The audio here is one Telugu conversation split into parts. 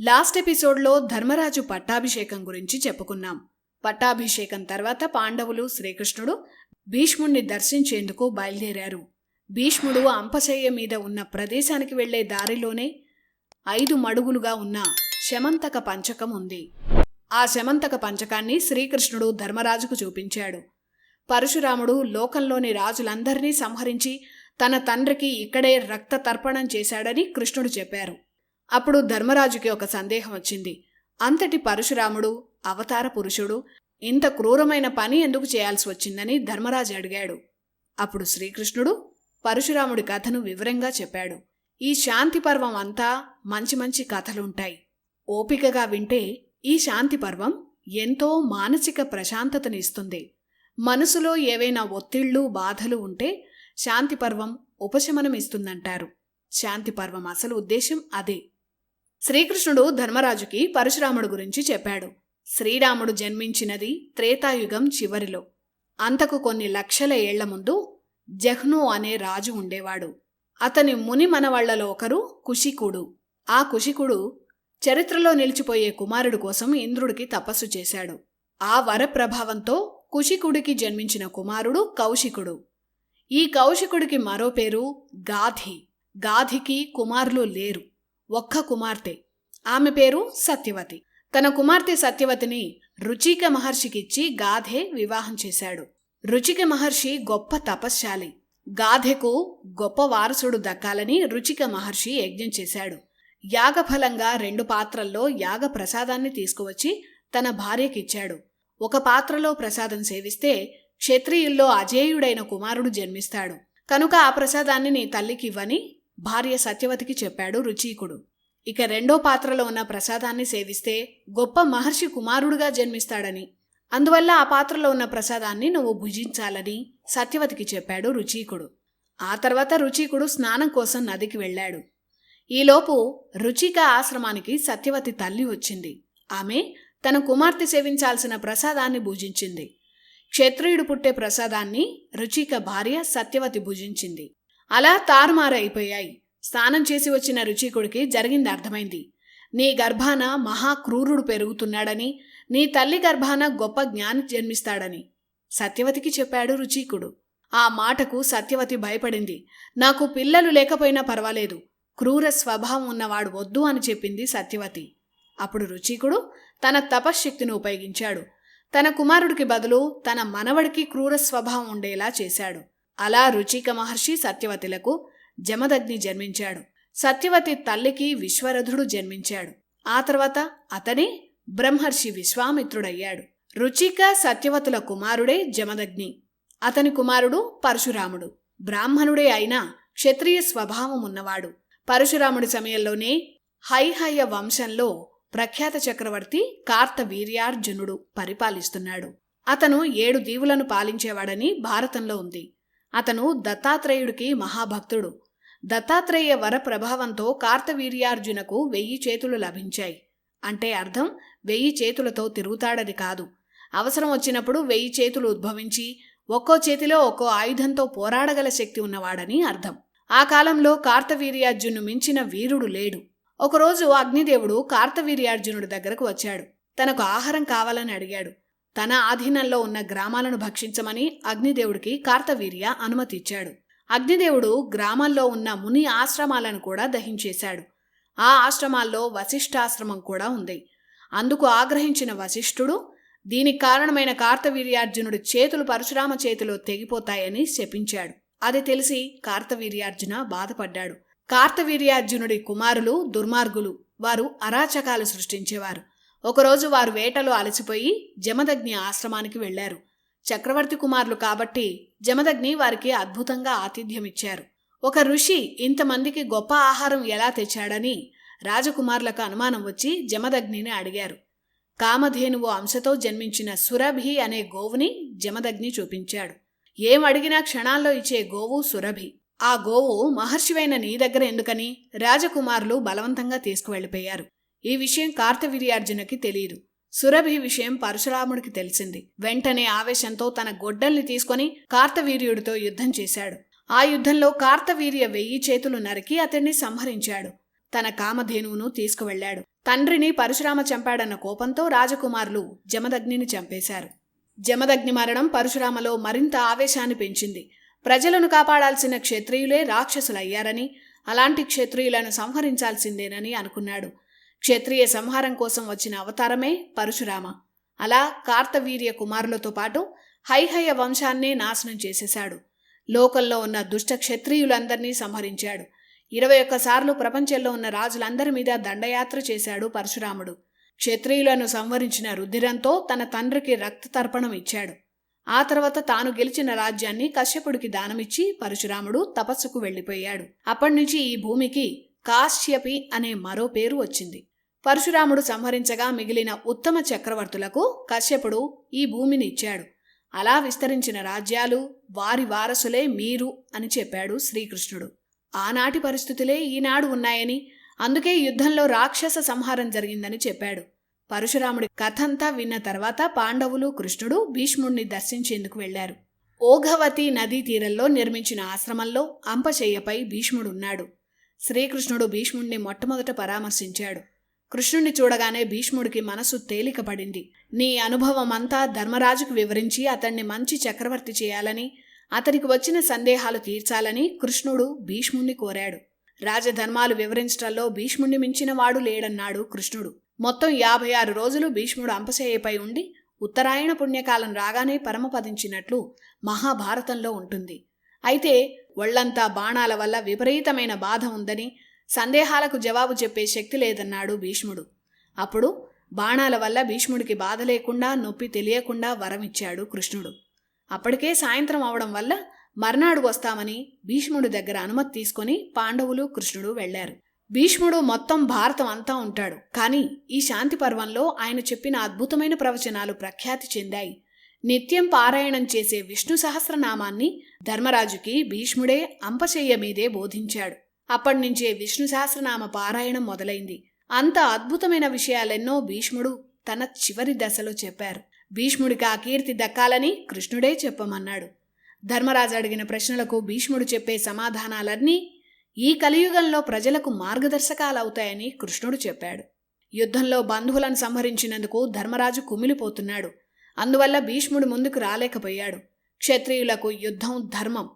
లాస్ట్ ఎపిసోడ్లో ధర్మరాజు పట్టాభిషేకం గురించి చెప్పుకున్నాం. పట్టాభిషేకం తర్వాత పాండవులు శ్రీకృష్ణుడు భీష్ముణ్ణి దర్శించేందుకు బయలుదేరారు. భీష్ముడు అంపశయ్య మీద ఉన్న ప్రదేశానికి వెళ్ళే దారిలోనే ఐదు మడుగులుగా ఉన్న శమంతక పంచకం ఉంది. ఆ శమంతక పంచకాన్ని శ్రీకృష్ణుడు ధర్మరాజుకు చూపించాడు. పరశురాముడు లోకంలోని రాజులందరినీ సంహరించి తన తండ్రికి ఇక్కడే రక్త తర్పణం చేశాడని కృష్ణుడు చెప్పారు. అప్పుడు ధర్మరాజుకి ఒక సందేహం వచ్చింది. అంతటి పరశురాముడు అవతార పురుషుడు ఇంత క్రూరమైన పని ఎందుకు చేయాల్సి వచ్చిందని ధర్మరాజు అడిగాడు. అప్పుడు శ్రీకృష్ణుడు పరశురాముడి కథను వివరంగా చెప్పాడు. ఈ శాంతి పర్వం అంతా మంచి మంచి కథలుంటాయి. ఓపికగా వింటే ఈ శాంతి పర్వం ఎంతో మానసిక ప్రశాంతతని ఇస్తుంది. మనసులో ఏవైనా ఒత్తిళ్ళు బాధలు ఉంటే శాంతి పర్వం ఉపశమనం ఇస్తుందంటారు. శాంతి పర్వం అసలు ఉద్దేశం అదే. శ్రీకృష్ణుడు ధర్మరాజుకి పరశురాముడు గురించి చెప్పాడు. శ్రీరాముడు జన్మించినది త్రేతాయుగం చివరిలో. అంతకు కొన్ని లక్షల ఏళ్ళ ముందు జహ్ను అనే రాజు ఉండేవాడు. అతని ముని మనవాళ్ళలో ఒకరు కుషికుడు ఆ కుషికుడు చరిత్రలో నిలిచిపోయే కుమారుడు కోసం ఇంద్రుడికి తపస్సు చేశాడు. ఆ వర ప్రభావంతో జన్మించిన కుమారుడు కౌశికుడు. ఈ కౌశికుడికి మరో పేరు గాధి. గాధికి కుమారులు లేరు. ఒక్క కుమార్తె. ఆమె పేరు సత్యవతి. తన కుమార్తె సత్యవతిని రుచిక మహర్షికిచ్చి గాధే వివాహం చేశాడు. రుచిక మహర్షి గొప్ప తపశ్శాలి. గాధెకు గొప్ప వారసుడు దక్కాలని రుచిక మహర్షి యజ్ఞం చేశాడు. యాగఫలంగా రెండు పాత్రల్లో యాగ ప్రసాదాన్ని తీసుకువచ్చి తన భార్యకిచ్చాడు. ఒక పాత్రలో ప్రసాదం సేవిస్తే క్షత్రియుల్లో అజేయుడైన కుమారుడు జన్మిస్తాడు. కనుక ఆ ప్రసాదాన్ని నీ తల్లికి ఇవ్వని భార్య సత్యవతికి చెప్పాడు రుచీకుడు. ఇక రెండో పాత్రలో ఉన్న ప్రసాదాన్ని సేవిస్తే గొప్ప మహర్షి కుమారుడుగా జన్మిస్తాడని. అందువల్ల ఆ పాత్రలో ఉన్న ప్రసాదాన్ని నువ్వు భుజించాలని సత్యవతికి చెప్పాడు రుచీకుడు. ఆ తర్వాత రుచీకుడు స్నానం కోసం నదికి వెళ్ళాడు. ఈలోపు రుచిక ఆశ్రమానికి సత్యవతి తల్లి వచ్చింది. ఆమె తన కుమార్తె సేవించాల్సిన ప్రసాదాన్ని భుజించింది. క్షత్రియుడు పుట్టే ప్రసాదాన్ని రుచిక భార్య సత్యవతి భుజించింది. అలా తారుమారైపోయాయి. స్నానం చేసి వచ్చిన రుచికుడికి జరిగింది అర్థమైంది. నీ గర్భాన మహాక్రూరుడు పెరుగుతున్నాడని నీ తల్లి గర్భాన గొప్ప జ్ఞాని జన్మిస్తాడని సత్యవతికి చెప్పాడు రుచీకుడు. ఆ మాటకు సత్యవతి భయపడింది. నాకు పిల్లలు లేకపోయినా పర్వాలేదు. క్రూర స్వభావం ఉన్నవాడు వద్దు అని చెప్పింది సత్యవతి. అప్పుడు రుచీకుడు తన తపశ్శక్తిని ఉపయోగించాడు. తన కుమారుడికి బదులు తన మనవడికి క్రూర స్వభావం ఉండేలా చేశాడు. అలా రుచిక మహర్షి సత్యవతిలకు జమదగ్ని జన్మించాడు. సత్యవతి తల్లికి విశ్వరథుడు జన్మించాడు. ఆ తర్వాత అతనే బ్రహ్మర్షి విశ్వామిత్రుడయ్యాడు. రుచిక సత్యవతుల కుమారుడే జమదగ్ని. అతని కుమారుడు పరశురాముడు. బ్రాహ్మణుడే అయినా క్షత్రియ స్వభావం ఉన్నవాడు. పరశురాముడి సమయంలోనే హైహయ వంశంలో ప్రఖ్యాత చక్రవర్తి కార్తవీర్యార్జునుడు పరిపాలిస్తున్నాడు. అతను ఏడు దీవులను పాలించేవాడని భారతంలో ఉంది. అతను దత్తాత్రేయుడికి మహాభక్తుడు. దత్తాత్రేయ వర ప్రభావంతో కార్తవీర్యార్జునకు వెయ్యి చేతులు లభించాయి. అంటే అర్థం వెయ్యి చేతులతో తిరుగుతాడని కాదు. అవసరం వచ్చినప్పుడు వెయ్యి చేతులు ఉద్భవించి ఒక్కో చేతిలో ఒక్కో ఆయుధంతో పోరాడగల శక్తి ఉన్నవాడని అర్థం. ఆ కాలంలో కార్తవీర్యార్జును మించిన వీరుడు లేడు. ఒకరోజు అగ్నిదేవుడు కార్తవీర్యార్జునుడి దగ్గరకు వచ్చాడు. తనకు ఆహారం కావాలని అడిగాడు. తన ఆధీనంలో ఉన్న గ్రామాలను భక్షించమని అగ్నిదేవుడికి కార్తవీర్య అనుమతిచ్చాడు. అగ్నిదేవుడు గ్రామాల్లో ఉన్న ముని ఆశ్రమాలను కూడా దహించేశాడు. ఆ ఆశ్రమాల్లో వశిష్ఠాశ్రమం కూడా ఉంది. అందుకు ఆగ్రహించిన వశిష్ఠుడు దీనికి కారణమైన కార్తవీర్యార్జునుడి చేతులు పరశురామ చేతిలో తెగిపోతాయని శపించాడు. అది తెలిసి కార్తవీర్యార్జున బాధపడ్డాడు. కార్తవీర్యార్జునుడి కుమారులు దుర్మార్గులు వారు అరాచకాలు సృష్టించేవారు. ఒకరోజు వారు వేటలో అలసిపోయి జమదగ్ని ఆశ్రమానికి వెళ్ళారు చక్రవర్తి కుమారులు కాబట్టి జమదగ్ని వారికి అద్భుతంగా ఆతిథ్యమిచ్చారు. ఒక ఋషి ఇంతమందికి గొప్ప ఆహారం ఎలా తెచ్చాడని రాజకుమారులకు అనుమానం వచ్చి జమదగ్నిని అడిగారు. కామధేనువు అంశతో జన్మించిన సురభి అనే గోవుని జమదగ్ని చూపించాడు. ఏం అడిగినా క్షణాల్లో ఇచ్చే గోవు సురభి. ఆ గోవు మహర్షివైన నీ దగ్గర ఎందుకని? రాజకుమారులు బలవంతంగా తీసుకువెళ్ళిపోయారు. ఈ విషయం కార్తవీర్యార్జునకి తెలియదు సురభి విషయం పరశురాముడికి తెలిసింది. వెంటనే ఆవేశంతో తన గొడ్డల్ని తీసుకొని కార్తవీర్యుడితో యుద్ధం చేశాడు. ఆ యుద్ధంలో కార్తవీర్య వెయ్యి చేతులు నరికి అతన్ని సంహరించాడు. తన కామధేనువును తీసుకువెళ్ళాడు తండ్రిని పరశురామ చంపాడన్న కోపంతో రాజకుమారులు జమదగ్నిని చంపేశారు. జమదగ్ని మరణం పరశురామలో మరింత ఆవేశాన్ని పెంచింది. ప్రజలను కాపాడాల్సిన క్షత్రియులే రాక్షసులయ్యారని అలాంటి క్షత్రియులను సంహరించాల్సిందేనని అనుకున్నాడు. క్షత్రియ సంహారం కోసం వచ్చిన అవతారమే పరశురామ. అలా కార్తవీర్య కుమారులతో పాటు హైహయ వంశాన్నే నాశనం చేసేశాడు. లోకంలో ఉన్న దుష్ట క్షత్రియులందరినీ సంహరించాడు. ఇరవై ఒక్కసార్లు ప్రపంచంలో ఉన్న రాజులందరి మీద దండయాత్ర చేశాడు పరశురాముడు. క్షత్రియులను సంవరించిన రుధిరంతో తన తండ్రికి రక్త తర్పణం ఇచ్చాడు. ఆ తర్వాత తాను గెలిచిన రాజ్యాన్ని కశ్యపుడికి దానమిచ్చి పరశురాముడు తపస్సుకు వెళ్ళిపోయాడు. అప్పటినుంచి ఈ భూమికి కాశ్యపి అనే మరో పేరు వచ్చింది. పరశురాముడు సంహరించగా మిగిలిన ఉత్తమ చక్రవర్తులకు కశ్యపుడు ఈ భూమిని ఇచ్చాడు అలా విస్తరించిన రాజ్యాలు వారి వారసులే మీరు అని చెప్పాడు శ్రీకృష్ణుడు. ఆనాటి పరిస్థితులే ఈనాడు ఉన్నాయని అందుకే యుద్ధంలో రాక్షస సంహారం జరిగిందని చెప్పాడు. పరశురాముడి కథంతా విన్న తర్వాత పాండవులు కృష్ణుడు భీష్ముణ్ణి దర్శించేందుకు వెళ్ళారు ఓఘవతి నదీ తీరంలో నిర్మించిన ఆశ్రమంలో అంపశయ్యపై భీష్ముడున్నాడు. శ్రీకృష్ణుడు భీష్ముణ్ణి మొట్టమొదట పరామర్శించాడు. కృష్ణుణ్ణి చూడగానే భీష్ముడికి మనసు తేలికపడింది. నీ అనుభవమంతా ధర్మరాజుకు వివరించి అతన్ని మంచి చక్రవర్తి చేయాలని అతనికి వచ్చిన సందేహాలు తీర్చాలని కృష్ణుడు భీష్ముణ్ణి కోరాడు. రాజధర్మాలు వివరించటంలో భీష్ముణ్ణి మించినవాడు లేడన్నాడు కృష్ణుడు. మొత్తం యాభై ఆరు రోజులు భీష్ముడు అంపశయ్యపై ఉండి ఉత్తరాయణ పుణ్యకాలం రాగానే పరమపదించినట్లు మహాభారతంలో ఉంటుంది. అయితే ఒళ్ళంతా బాణాల వల్ల విపరీతమైన బాధ ఉందని సందేహాలకు జవాబు చెప్పే శక్తి లేదన్నాడు భీష్ముడు. అప్పుడు బాణాల వల్ల భీష్ముడికి బాధ లేకుండా నొప్పి తెలియకుండా వరమిచ్చాడు కృష్ణుడు. అప్పటికే సాయంత్రం అవడం వల్ల మర్నాడు వస్తామని భీష్ముడి దగ్గర అనుమతి తీసుకొని పాండవులు కృష్ణుడు వెళ్ళారు భీష్ముడు మొత్తం భారతం అంతా ఉంటాడు. కానీ ఈ శాంతి పర్వంలో ఆయన చెప్పిన అద్భుతమైన ప్రవచనాలు ప్రఖ్యాతి చెందాయి. నిత్యం పారాయణం చేసే విష్ణు సహస్రనామాన్ని ధర్మరాజుకి భీష్ముడే అంపశయ్య మీదే బోధించాడు. అప్పటినుంచే విష్ణు సహస్రనామ పారాయణం మొదలైంది. అంత అద్భుతమైన విషయాలెన్నో భీష్ముడు తన చివరి దశలో చెప్పారు. భీష్ముడికి ఆ కీర్తి దక్కాలని కృష్ణుడే చెప్పమన్నాడు. ధర్మరాజు అడిగిన ప్రశ్నలకు భీష్ముడు చెప్పే సమాధానాలన్నీ ఈ కలియుగంలో ప్రజలకు మార్గదర్శకాలవుతాయని కృష్ణుడు చెప్పాడు. యుద్ధంలో బంధువులను సంహరించినందుకు ధర్మరాజు కుమిలిపోతున్నాడు. అందువల్ల భీష్ముడు ముందుకు రాలేకపోయాడు. క్షత్రియులకు యుద్ధం ధర్మం.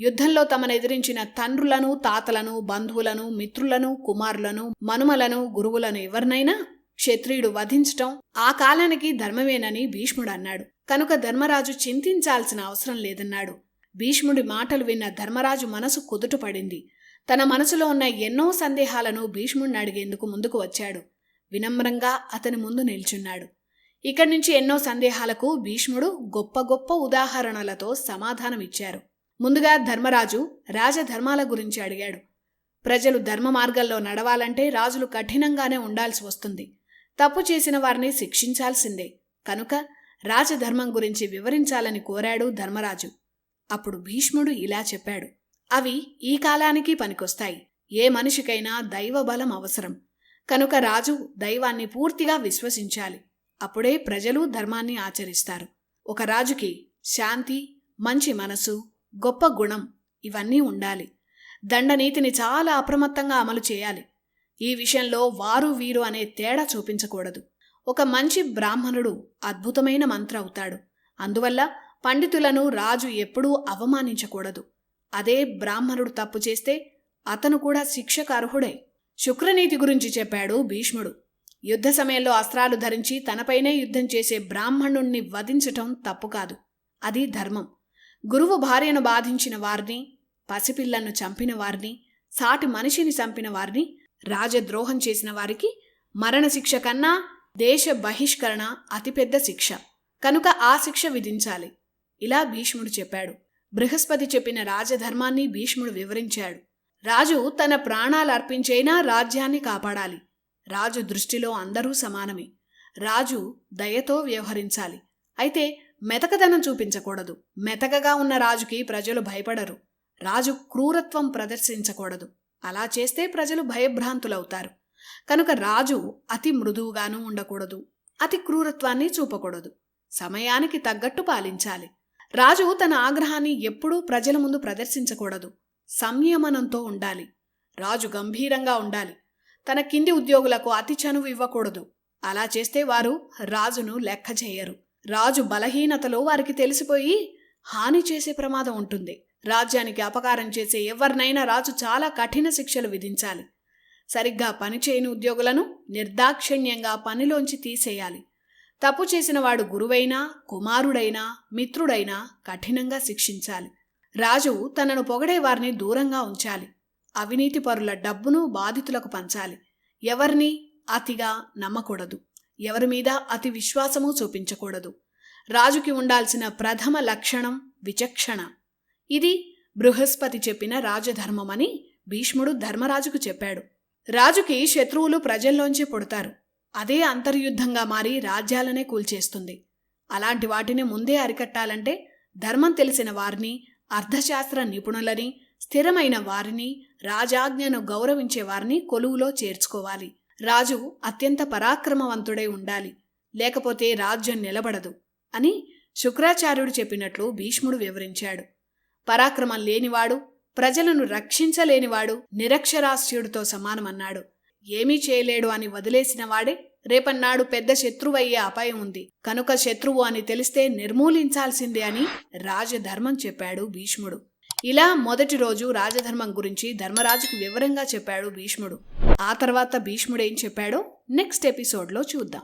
యుద్ధంలో తమను ఎదిరించిన తండ్రులను తాతలను బంధువులను మిత్రులను కుమారులను మనుమలను గురువులను ఎవరినైనా క్షత్రియుడు వధించటం ఆ కాలానికి ధర్మమేనని భీష్ముడు అన్నాడు. కనుక ధర్మరాజు చింతించాల్సిన అవసరం లేదన్నాడు. భీష్ముడి మాటలు విన్న ధర్మరాజు మనసు కుదుటపడింది తన మనసులో ఉన్న ఎన్నో సందేహాలను భీష్ముడిని అడిగేందుకు ముందుకు వచ్చాడు. వినమ్రంగా అతని ముందు నిల్చున్నాడు. ఇక్కడి నుంచి ఎన్నో సందేహాలకు భీష్ముడు గొప్ప గొప్ప ఉదాహరణలతో సమాధానమిచ్చారు. ముందుగా ధర్మరాజు రాజధర్మాల గురించి అడిగాడు. ప్రజలు ధర్మ మార్గంలో నడవాలంటే రాజులు కఠినంగానే ఉండాల్సి వస్తుంది. తప్పు చేసిన వారిని శిక్షించాల్సిందే. కనుక రాజధర్మం గురించి వివరించాలని కోరాడు ధర్మరాజు. అప్పుడు భీష్ముడు ఇలా చెప్పాడు. అవి ఈ కాలానికి పనికొస్తాయి. ఏ మనిషికైనా దైవ బలం అవసరం. కనుక రాజు దైవాన్ని పూర్తిగా విశ్వసించాలి. అప్పుడే ప్రజలు ధర్మాన్ని ఆచరిస్తారు. ఒక రాజుకి శాంతి మంచి మనసు గొప్ప గుణం ఇవన్నీ ఉండాలి. దండనీతిని చాలా అప్రమత్తంగా అమలు చేయాలి. ఈ విషయంలో వారు వీరు అనే తేడా చూపించకూడదు. ఒక మంచి బ్రాహ్మణుడు అద్భుతమైన మంత్ర అవుతాడు. అందువల్ల పండితులను రాజు ఎప్పుడూ అవమానించకూడదు. అదే బ్రాహ్మణుడు తప్పు చేస్తే అతను కూడా శిక్షకు అర్హుడే శుక్రనీతి గురించి చెప్పాడు భీష్ముడు. యుద్ధ సమయంలో అస్త్రాలు ధరించి తనపైనే యుద్ధం చేసే బ్రాహ్మణుణ్ణి వధించటం తప్పు కాదు. అది ధర్మం. గురువు భార్యను బాధించిన వారిని పసిపిల్లను చంపిన వారిని సాటి మనిషిని చంపిన వారిని రాజద్రోహం చేసిన వారికి మరణశిక్ష కన్నా దేశ బహిష్కరణ అతిపెద్ద శిక్ష. కనుక ఆ శిక్ష విధించాలి. ఇలా భీష్ముడు చెప్పాడు. బృహస్పతి చెప్పిన రాజధర్మాన్ని భీష్ముడు వివరించాడు. రాజు తన ప్రాణాలు అర్పించైనా రాజ్యాన్ని కాపాడాలి. రాజు దృష్టిలో అందరూ సమానమే. రాజు దయతో వ్యవహరించాలి. అయితే మెతకదనం చూపించకూడదు. మెతకగా ఉన్న రాజుకి ప్రజలు భయపడరు. రాజు క్రూరత్వం ప్రదర్శించకూడదు. అలా చేస్తే ప్రజలు భయభ్రాంతులవుతారు. కనుక రాజు అతి మృదువుగానూ ఉండకూడదు. అతి క్రూరత్వాన్ని చూపకూడదు. సమయానికి తగ్గట్టు పాలించాలి. రాజు తన ఆగ్రహాన్ని ఎప్పుడూ ప్రజల ముందు ప్రదర్శించకూడదు. సంయమనంతో ఉండాలి. రాజు గంభీరంగా ఉండాలి. తన కింది ఉద్యోగులకు అతి చనువు ఇవ్వకూడదు. అలా చేస్తే వారు రాజును లెక్క చేయరు రాజు బలహీనతలో వారికి తెలిసిపోయి హాని చేసే ప్రమాదం ఉంటుంది. రాజ్యానికి అపకారం చేసే ఎవరినైనా రాజు చాలా కఠిన శిక్షలు విధించాలి. సరిగ్గా పనిచేయని ఉద్యోగులను నిర్దాక్షిణ్యంగా పనిలోంచి తీసేయాలి. తప్పు చేసిన వాడు గురువైనా కుమారుడైనా మిత్రుడైనా కఠినంగా శిక్షించాలి. రాజు తనను పొగడే వారిని దూరంగా ఉంచాలి. అవినీతి పరుల డబ్బును బాధితులకు పంచాలి. ఎవరిని? అతిగా నమ్మకూడదు. ఎవరి మీద అతి విశ్వాసము చూపించకూడదు. రాజుకి ఉండాల్సిన ప్రథమ లక్షణం విచక్షణ. ఇది బృహస్పతి చెప్పిన రాజధర్మమని భీష్ముడు ధర్మరాజుకు చెప్పాడు. రాజుకి శత్రువులు ప్రజల్లోంచి పుడతారు. అదే అంతర్యుద్ధంగా మారి రాజ్యాలనే కూల్చేస్తుంది. అలాంటి వాటిని ముందే అరికట్టాలంటే ధర్మం తెలిసిన వారిని అర్థశాస్త్ర నిపుణులని స్థిరమైన వారిని రాజాజ్ఞను గౌరవించే వారిని కొలువులో చేర్చుకోవాలి. రాజు అత్యంత పరాక్రమవంతుడై ఉండాలి. లేకపోతే రాజ్యం నిలబడదు అని శుక్రాచార్యుడు చెప్పినట్లు భీష్ముడు వివరించాడు. పరాక్రమం లేనివాడు ప్రజలను రక్షించలేనివాడు నిరక్షరాస్యుడితో సమానమన్నాడు. ఏమీ చేయలేడు అని వదిలేసిన వాడే రేపన్నాడు పెద్ద శత్రువయ్యే అపాయం ఉంది. కనుక శత్రువు అని తెలిస్తే నిర్మూలించాల్సిందే అని రాజధర్మం చెప్పాడు భీష్ముడు. ఇలా మొదటి రోజు రాజధర్మం గురించి ధర్మరాజుకు వివరంగా చెప్పాడు భీష్ముడు. ఆ తర్వాత భీష్ముడు ఏం చెప్పాడో నెక్స్ట్ ఎపిసోడ్లో చూద్దాం.